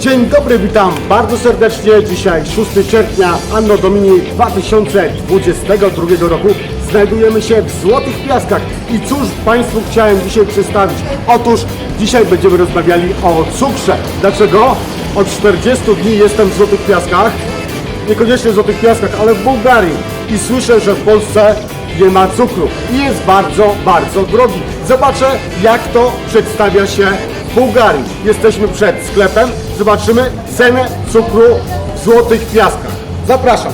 Dzień dobry, witam bardzo serdecznie. Dzisiaj 6 sierpnia, Anno Domini 2022 roku. Znajdujemy się w Złotych Piaskach. I cóż Państwu chciałem dzisiaj przedstawić? Otóż dzisiaj będziemy rozmawiali o cukrze. Dlaczego? Od 40 dni jestem w Złotych Piaskach. Niekoniecznie w Złotych Piaskach, ale w Bułgarii. I słyszę, że w Polsce nie ma cukru. I jest bardzo, bardzo drogi. Zobaczę, jak to przedstawia się Bułgarii. Jesteśmy przed sklepem. Zobaczymy cenę cukru w Złotych Piaskach. Zapraszam.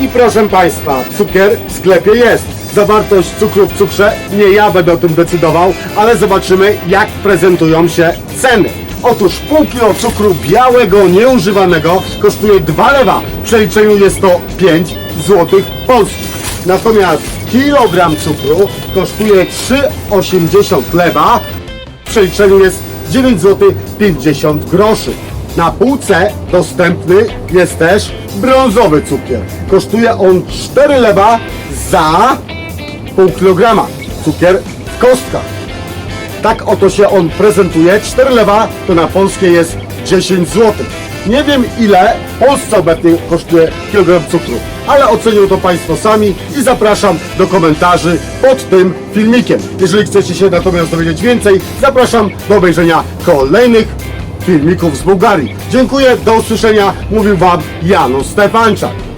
I proszę Państwa, cukier w sklepie jest. Zawartość cukru w cukrze, nie ja będę o tym decydował, ale zobaczymy jak prezentują się ceny. Otóż pół kilo cukru białego, nieużywanego kosztuje 2 lewa. W przeliczeniu jest to 5 zł polskich. Natomiast kilogram cukru kosztuje 3,80 lewa. W przeliczeniu jest 9 zł 50 groszy. Na półce dostępny jest też brązowy cukier. Kosztuje on 4 lewa za pół kilograma. Cukier w kostkach. Tak oto się on prezentuje. 4 lewa to na polskie jest 10 zł. Nie wiem ile w Polsce obecnie kosztuje kilogram cukru, ale ocenią to Państwo sami i zapraszam do komentarzy pod tym filmikiem. Jeżeli chcecie się natomiast dowiedzieć więcej, zapraszam do obejrzenia kolejnych filmików z Bułgarii. Dziękuję, do usłyszenia. Mówił Wam Janusz Stefanczak.